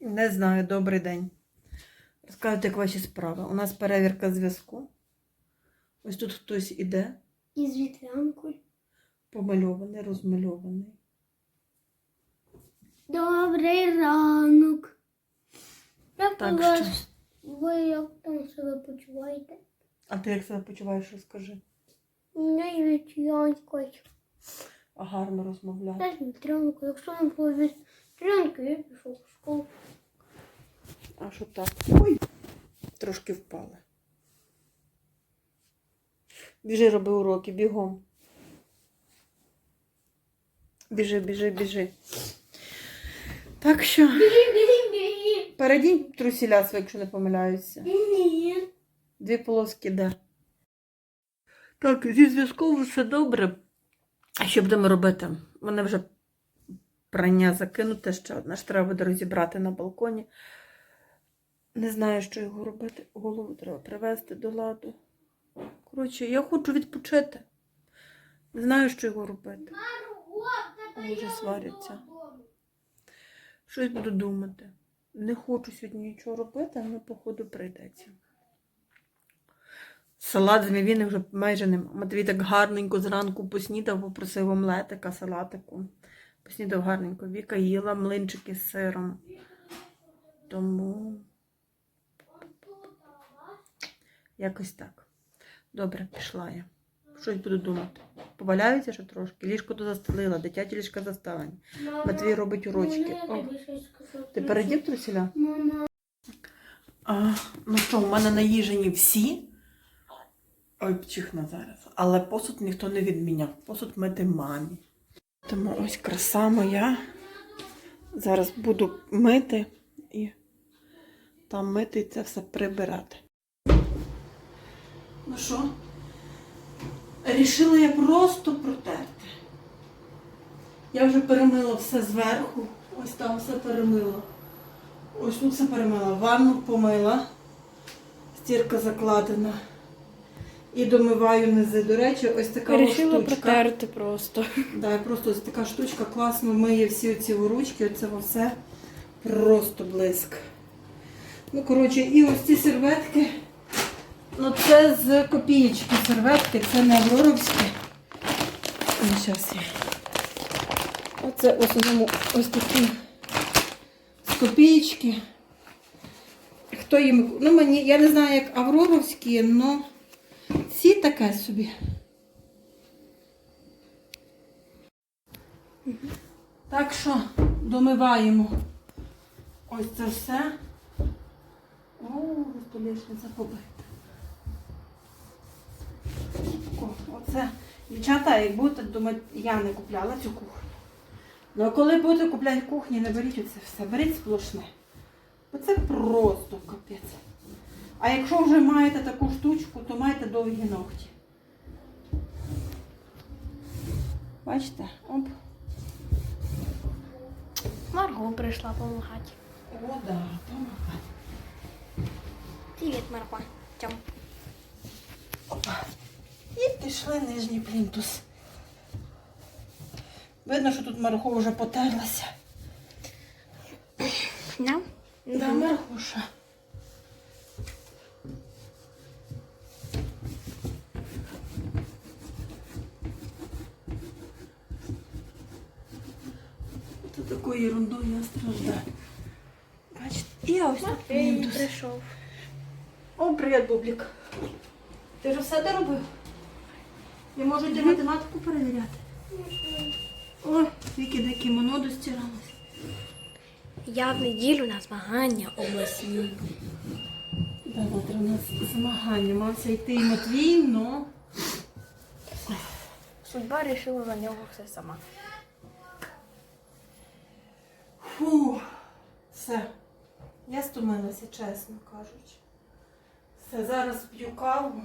Не знаю, добрий день. Розкажете, як ваші справи. У нас перевірка зв'язку. Ось тут хтось іде, Із вітрянкою. помальований, розмальований. Добрий ранок. Як Так, що? вас? Ви як там себе почуваєте? А ти як себе почуваєш, розкажи. Не з вітрянкою. А гарно розмовляти. Та вітрянкою. Якщо не було вітрянки, я пішов в школу. А що так? Ой, трошки впали. Біжи, роби уроки, бігом. Біжи, біжи, біжи. Так що, Біги, біги, біги. передінь трусіля свої, якщо не помиляюся. Ні. Дві полоски де. Так, зі зв'язком все добре. А що будемо робити? Мене вже прання закинуте ще одне ж треба буде розібрати на балконі. Не знаю, що його робити. Голову треба привести до ладу. Коротше, я хочу відпочити. Не знаю, що його робити. Вони вже сваряться. Щось буду думати. Не хочу сьогодні нічого робити, але походу прийдеться. Салат з мівіни вже майже нема. Матвій так гарненько зранку поснідав, попросив омлетика, салатику. Поснідав гарненько. Віка їла млинчики з сиром. Тому якось так. Добре, пішла я. Щось буду думати. Поваляюся ще трошки. Ліжко то застелила, дитячі ліжка заставлені. Матвій робить урочки. О, ти передів трусіля? А, ну що, в мене наїжені всі. Ой, чихна зараз. Але посуд ніхто не відміняв. Посуд мити мамі. Тому ось краса моя. Зараз буду мити і там мити і це все прибирати. Ну що? Рішила я просто протерти. Я вже перемила все зверху. Ось там все перемила. Ось тут все перемила. Ванну помила. Стірка закладена. І домиваю низи. До речі, ось така ось Рішила штучка. протерти просто. Да, просто ось така штучка класно миє всі ці ручки. Оце все просто блиск. Ну, коротше, і ось ці серветки. Ну, це з копієчки серветки, це не авроровські. Ну, зараз я. Оце в основному ось такі з копієчки. Хто їм. Ну, мені, я не знаю, як авроровські, але таке собі. Так що домиваємо ось це все. О, розполішниця побита. Оце, дівчата, як будете думати, я не купляла цю кухню. Ну а коли будете купляти кухні, не беріть оце все, беріть сплошне. Бо це просто капець. А якщо вже маєте таку штучку, то маєте довгі ногті. Бачите? Оп. Марго прийшла допомагати. О, да, помагай. Привіт, Марго. Тьом. Опа. І пішли нижній плінтус. Видно, що тут Марго вже потерлася. Да? Да, Маргуша. Такою ерундою я страждаю. Бачите, і ось тут плінтус. прийшов. О, привіт, Бублік. Ти вже все доробив? Я можу йти математику перевіряти. О, тільки де кімоно достиралось. Я в неділю на змагання обласні. Да, завтра у нас змагання. Мався йти і Матвій, но Судьба вирішила за нього все сама. Фу, все. Я стомилася, чесно кажучи. Все, зараз п'ю каву.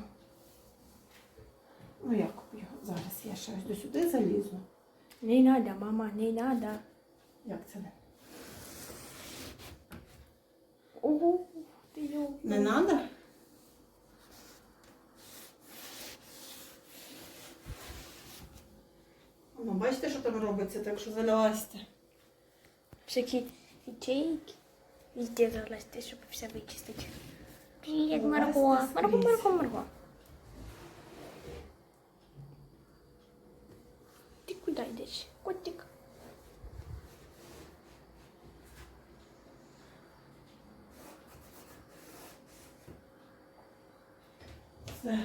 Ну як п'ю? Зараз я ще ось до сюди залізу. Не надо, мама, не надо. Як це не? Ого, ти йо. Не треба? Ну, бачите, що там робиться, так що залазьте. Всякі ячейки. Везде залазьте, щоб все вичистити. Привіт, Марго. Марго, Марго, Марго. Ти куди йдеш? Котик. Все.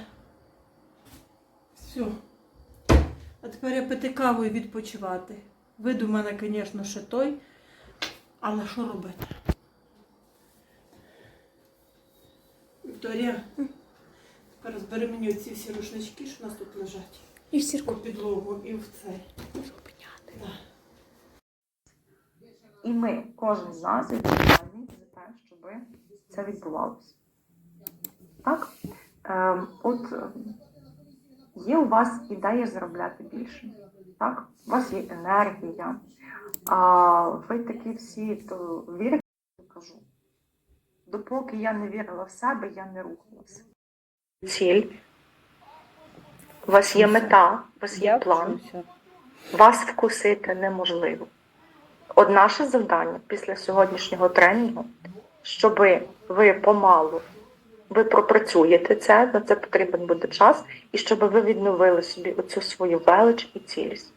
Все. А тепер я пити каву і відпочивати. Вид у мене, звісно, ще той. Але що робити? Вікторія, тепер збери мені оці всі рушнички, що у нас тут лежать. І в сірку. По підлогу і в цей. Зупиняти. І ми, кожен з нас, відповідальний за те, щоб це відбувалося. Так? Ем, от е, є у вас ідея заробляти більше. Так? У вас є енергія. А ви такі всі то вірите, кажу. Допоки я не вірила в себе, я не рухалася. Ціль. У вас є мета, у вас є план. Вас вкусити неможливо. От наше завдання після сьогоднішнього тренінгу, щоб ви помалу ви пропрацюєте це, на це потрібен буде час, і щоб ви відновили собі оцю свою велич і цілісність.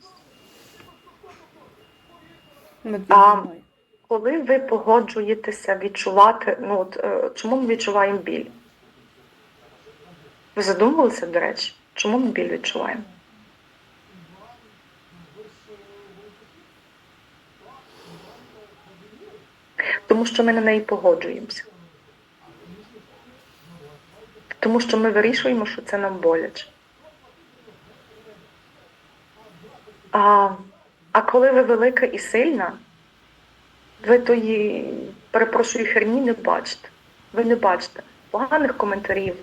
А, коли ви погоджуєтеся відчувати, ну от е, чому ми відчуваємо біль? Ви задумувалися, до речі, чому ми біль відчуваємо? Тому що ми на неї погоджуємося. Тому що ми вирішуємо, що це нам боляче. А, а коли ви велика і сильна, ви тої, перепрошую, херні не бачите. Ви не бачите поганих коментарів,